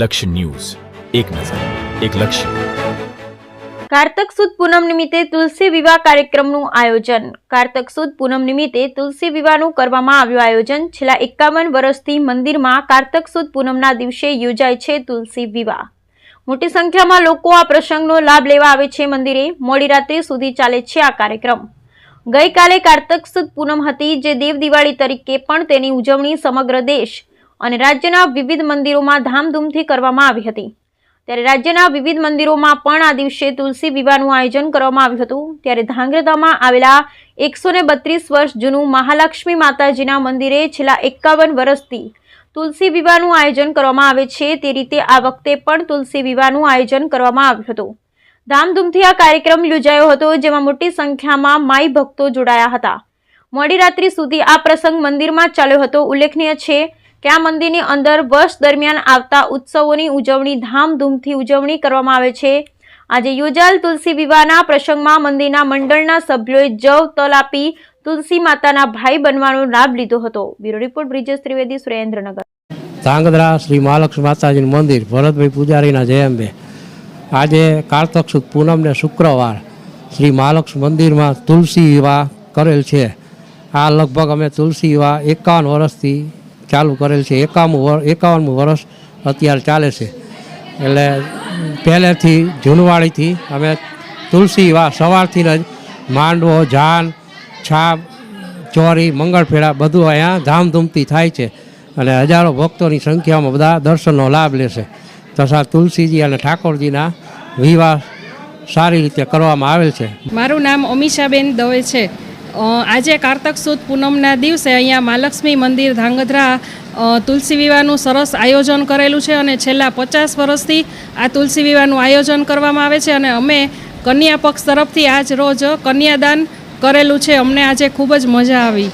લક્ષ્ય ન્યૂઝ. એક નજર, એક લક્ષ્ય. કારતક સુદ પૂનમ નિમિત્તે તુલસી વિવાહ કાર્યક્રમનું આયોજન. કારતક સુદ પૂનમ નિમિત્તે તુલસી વિવાહનું કરવામાં આવ્યું આયોજન. છેલ્લા એકાવન વર્ષથી મંદિરમાં કારતક સુદ પૂનમના દિવસે યોજાય છે તુલસી વિવાહ. મોટી સંખ્યામાં લોકો આ પ્રસંગનો લાભ લેવા આવે છે મંદિરે. મોડી રાત્રે સુધી ચાલે છે આ કાર્યક્રમ. ગઈકાલે કારતક સુદ પૂનમ હતી, જે દેવ દિવાળી તરીકે પણ તેની ઉજવણી સમગ્ર દેશ અને રાજ્યના વિવિધ મંદિરોમાં ધામધૂમથી કરવામાં આવી હતી. ત્યારે રાજ્યના વિવિધ મંદિરોમાં પણ આ દિવસે તુલસી વિવાહનું આયોજન કરવામાં આવ્યું હતું. ત્યારે ધાંગ્રધામાં આવેલા એકસો બત્રીસ વર્ષ જૂનું મહાલક્ષ્મી માતાજીના મંદિરે છેલ્લા એકાવન વર્ષથી તુલસી વિવાહનું આયોજન કરવામાં આવે છે તે રીતે આ વખતે પણ તુલસી વિવાહનું આયોજન કરવામાં આવ્યું હતું. ધામધૂમથી આ કાર્યક્રમ યોજાયો હતો, જેમાં મોટી સંખ્યામાં માઈ ભક્તો જોડાયા હતા. મોડી રાત્રિ સુધી આ પ્રસંગ મંદિરમાં ચાલ્યો હતો. ઉલ્લેખનીય છે કે આ મંદિરની અંદર વર્ષ દરમિયાન આવતા ઉત્સવોની ઉજવણી ધામધૂમથી ઉજવણી કરવામાં આવે છે. આજે યોજાયેલ તુલસી વિવાહના પ્રસંગમાં મંદિરના મંડળના સભ્યોએ જવ, તલ આપી તુલસી માતાના ભાઈ બનવાનો લાભ લીધો હતો. Bureau report, Brijesh Trivedi, Surendranagar. Dhrangadhra Shri Mahalakshmi માતાજીનું મંદિર, ભરતભાઈ પૂજારીના જયંબે આજે કારતક સુદ પૂનમને શુક્રવાર શ્રી મહાલક્ષ્મી મંદિરમાં તુલસી વિવાહ કરેલ છે. આ લગભગ અમે તુલસી વિવાહ એકાવન વર્ષથી ચાલુ કરેલ છે. એકાવન એકાવનમું વર્ષ અત્યારે ચાલે છે. એટલે પહેલેથી જૂનવાળીથી અમે તુલસી વા સવારથી જ માંડવો, જાન, છાપ, ચોરી મંગળફેરા બધું અહીંયા ધામધૂમથી થાય છે. અને હજારો ભક્તોની સંખ્યામાં બધા દર્શનનો લાભ લેશે તથા તુલસીજી અને ઠાકોરજીના વિવાહ સારી રીતે કરવામાં આવેલ છે. મારું નામ અમીષાબેન દવે છે. આજે કારતક સુદ પૂનમના દિવસે અહીંયા મહાલક્ષ્મી મંદિર ધાંગધ્રા તુલસી વિવાહનું સરસ આયોજન કરેલું છે અને છેલ્લા પચાસ વર્ષથી આ તુલસી વિવાહનું આયોજન કરવામાં આવે છે અને અમે કન્યા પક્ષ તરફથી આજ રોજ કન્યાદાન કરેલું છે. અમને આજે ખૂબ જ મજા આવી.